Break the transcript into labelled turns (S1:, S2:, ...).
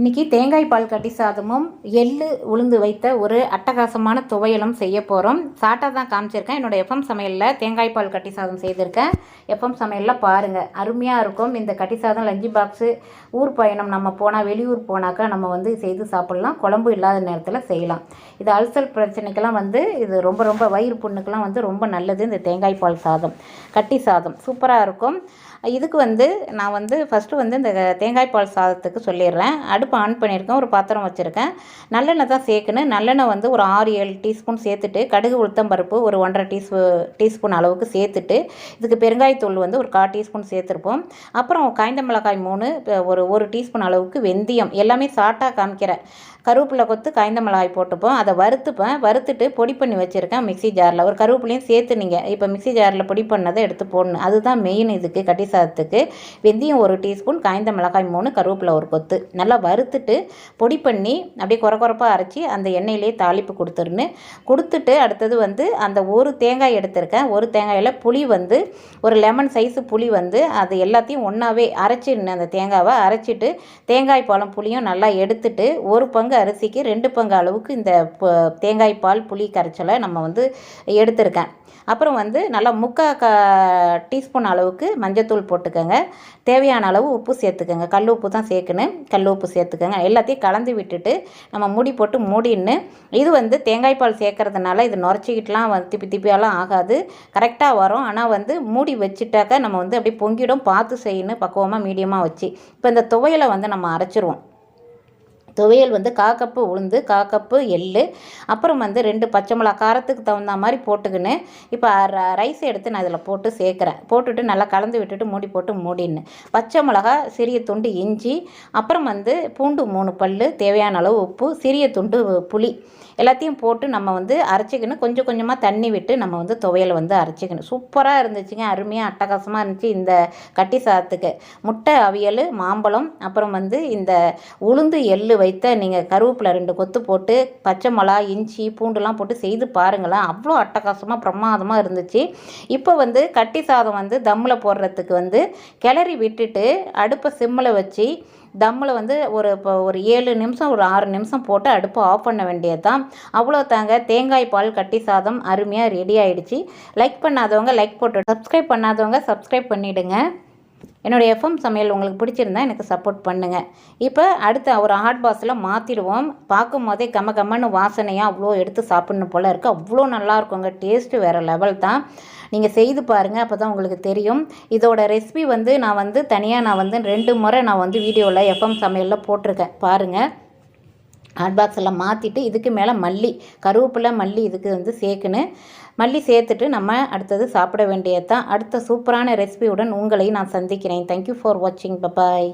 S1: இன்றைக்கி தேங்காய் பால் கட்டி சாதமும் எள்ளு உளுந்து வைத்த ஒரு அட்டகாசமான துவையலும் செய்ய போகிறோம் சாட்டாக தான் காமிச்சிருக்கேன். என்னோடய எஃப்எம் சமையலில் தேங்காய் பால் கட்டி சாதம் செய்திருக்கேன். எஃப்எம் சமையலில் பாருங்கள் அருமையாக இருக்கும். இந்த கட்டி சாதம் லஞ்சி பாக்ஸு ஊர் பயணம் நம்ம போனால் வெளியூர் போனாக்கா நம்ம வந்து செய்து சாப்பிட்லாம். குழம்பு இல்லாத நேரத்தில் செய்யலாம். இது அல்சல் பிரச்சனைக்கெல்லாம் வந்து இது ரொம்ப ரொம்ப வயிறு புண்ணுக்கெல்லாம் வந்து ரொம்ப நல்லது இந்த தேங்காய் பால் சாதம். கட்டி சாதம் சூப்பராக இருக்கும். இதுக்கு வந்து நான் வந்து ஃபஸ்ட்டு வந்து இந்த தேங்காய் பால் சாதத்துக்கு சொல்லிடுறேன். அடு அடுப்பு ஆன் பண்ணியிருக்கேன் ஒரு பாத்திரம் வச்சுருக்கேன். நல்லெண்ணெய் தான் சேர்க்கணும். நல்லெண்ணெய் வந்து ஒரு ஆறு ஏழு டீஸ்பூன் சேர்த்துட்டு கடுகு உளுத்தம் பருப்பு ஒரு ஒன்றரை டீஸ்பூ டீஸ்பூன் அளவுக்கு சேர்த்துட்டு இதுக்கு பெருங்காயத்தூள் வந்து ஒரு கால் டீஸ்பூன் சேர்த்துருப்போம். அப்புறம் காய்ந்த மிளகாய் மூணு ஒரு ஒரு டீஸ்பூன் அளவுக்கு வெந்தயம். எல்லாமே சாட்டாக காமிக்கிறேன் கருவேப்பிலை கொத்து காய்ந்த மிளகாய் போட்டுப்போம். அதை வறுத்துப்பேன். வறுத்துட்டு பொடி பண்ணி வச்சுருக்கேன் மிக்சி ஜாரில். ஒரு கருவேப்பிலையும் சேர்த்து நீங்கள் இப்போ மிக்சி ஜாரில் பொடி பண்ணதை எடுத்து போடணும். அதுதான் மெயின் இதுக்கு கட்டி சாதத்துக்கு. வெந்தயம் ஒரு டீஸ்பூன் காய்ந்த மிளகாய் மூணு கருவேப்பிலை ஒரு கொத்து. நல்லா வறுத்துட்டு பொடி பண்ணி அப்படியே குறை குறைப்பாக அரைச்சி அந்த எண்ணெயிலே தாளிப்பு கொடுத்துருன்னு கொடுத்துட்டு அடுத்தது வந்து அந்த ஒரு தேங்காய் எடுத்திருக்கேன். ஒரு தேங்காயில் புளி வந்து ஒரு லெமன் சைஸு புளி வந்து அது எல்லாத்தையும் ஒன்றாவே அரைச்சி அந்த தேங்காவை அரைச்சிட்டு தேங்காய் பழம் புளியும் நல்லா எடுத்துட்டு ஒரு பங்கு அரிசிக்கு ரெண்டு பங்கு அளவுக்கு இந்த தேங்காய் பால் புளி கரைச்சலை நம்ம வந்து எடுத்திருக்கேன். அப்புறம் வந்து நல்லா முக்கால் க டீஸ்பூன் அளவுக்கு மஞ்சத்தூள் போட்டுக்கோங்க. தேவையான அளவு உப்பு சேர்த்துக்கோங்க. கல் உப்பு தான் சேர்க்கணும். கல் உப்பு சேர்த்துக்கோங்க எல்லாத்தையும் கலந்து விட்டுட்டு நம்ம மூடி போட்டு மூடின்னு இது வந்து தேங்காய் பால் சேர்க்கறதுனால இது நுரைச்சிக்கிட்டுலாம் திப்பி திப்பியெல்லாம் ஆகாது. கரெக்டாக வரும். ஆனால் வந்து மூடி வச்சுட்டாக்க நம்ம வந்து அப்படியே பொங்கிடும். பார்த்து செய்யணும் பக்குவமாக மீடியமாக வச்சு. இப்போ இந்த துவையலை வந்து நம்ம அரைச்சிருவோம். துவையல் வந்து காக்கப்பு உளுந்து காக்கப்பு எள்ளு எள் அப்புறம் வந்து ரெண்டு பச்சை மிளகா காரத்துக்கு தகுந்த மாதிரி போட்டுக்கின்னு இப்போ ரைஸ் எடுத்து நான் இதில் போட்டு சேர்க்குறேன். போட்டுட்டு நல்லா கலந்து விட்டுட்டு மூடி போட்டு மூடின்னு. பச்சை மிளகா சிறிய துண்டு இஞ்சி அப்புறம் வந்து பூண்டு மூணு பல் தேவையான அளவு உப்பு சிறிய துண்டு புளி எல்லாத்தையும் போட்டு நம்ம வந்து அரைச்சிக்கணும் கொஞ்சம் கொஞ்சமாக தண்ணி விட்டு நம்ம வந்து துவையலை வந்து அரைச்சிக்கணும் சூப்பராக இருந்துச்சுங்க அருமையாக அட்டகாசமாக இருந்துச்சு இந்த கட்டி சாதத்துக்கு. முட்டை அவியல் மாம்பழம் அப்புறம் வந்து இந்த உளுந்து எள்ளு வைத்த நீங்கள் கருவேப்பிலை ரெண்டு கொத்து போட்டு பச்சை மிளகா இஞ்சி பூண்டுலாம் போட்டு செய்து பாருங்களேன். அவ்வளோ அட்டகாசமாக பிரமாதமாக இருந்துச்சு. இப்போ வந்து கட்டி சாதம் வந்து தம்மில் போடுறதுக்கு வந்து கிளறி விட்டுட்டு அடுப்பை சிம்மில் வச்சு தம்மில் வந்து ஒரு இப்போ ஒரு ஏழு நிமிஷம் ஒரு ஆறு நிமிஷம் போட்டு அடுப்பை ஆஃப் பண்ண வேண்டியது தான் அவ்வளோ தாங்க. தேங்காய் பால் கட்டி சாதம் அருமையாக ரெடி ஆகிடுச்சு லைக் பண்ணாதவங்க லைக் போட்டு சப்ஸ்கிரைப் பண்ணாதவங்க சப்ஸ்கிரைப் பண்ணிவிடுங்க என்னோடய எஃப்எம் சமையல் உங்களுக்கு பிடிச்சிருந்தா எனக்கு சப்போர்ட் பண்ணுங்கள் இப்போ அடுத்து ஒரு ஹாட் பாக்ஸில் மாற்றிடுவோம் பார்க்கும் போதே கம்ம கம்மன்னு வாசனையாக அவ்வளோ எடுத்து சாப்பிட்ணும் போல் இருக்குது அவ்வளோ நல்லாயிருக்குங்க டேஸ்ட்டு வேறு லெவல் தான். நீங்கள் செய்து பாருங்கள் அப்போ தான் உங்களுக்கு தெரியும். இதோட ரெசிபி வந்து நான் வந்து தனியாக நான் வந்து ரெண்டு முறை நான் வந்து வீடியோவில் எஃப்எம் சமையலில் போட்டிருக்கேன். பாருங்கள் ஹாட் பாக்ஸ் எல்லாம் மாற்றிட்டு இதுக்கு மேலே மல்லி கருவேப்பிலை மல்லி இதுக்கு வந்து சேர்க்கணும். மல்லி சேர்த்துட்டு நம்ம அடுத்தது சாப்பிட வேண்டியது தான் அடுத்த சூப்பரான ரெசிபியுடன் உங்களையும் நான் சந்திக்கிறேன். தேங்க்யூ ஃபார் வாட்சிங் பபாய்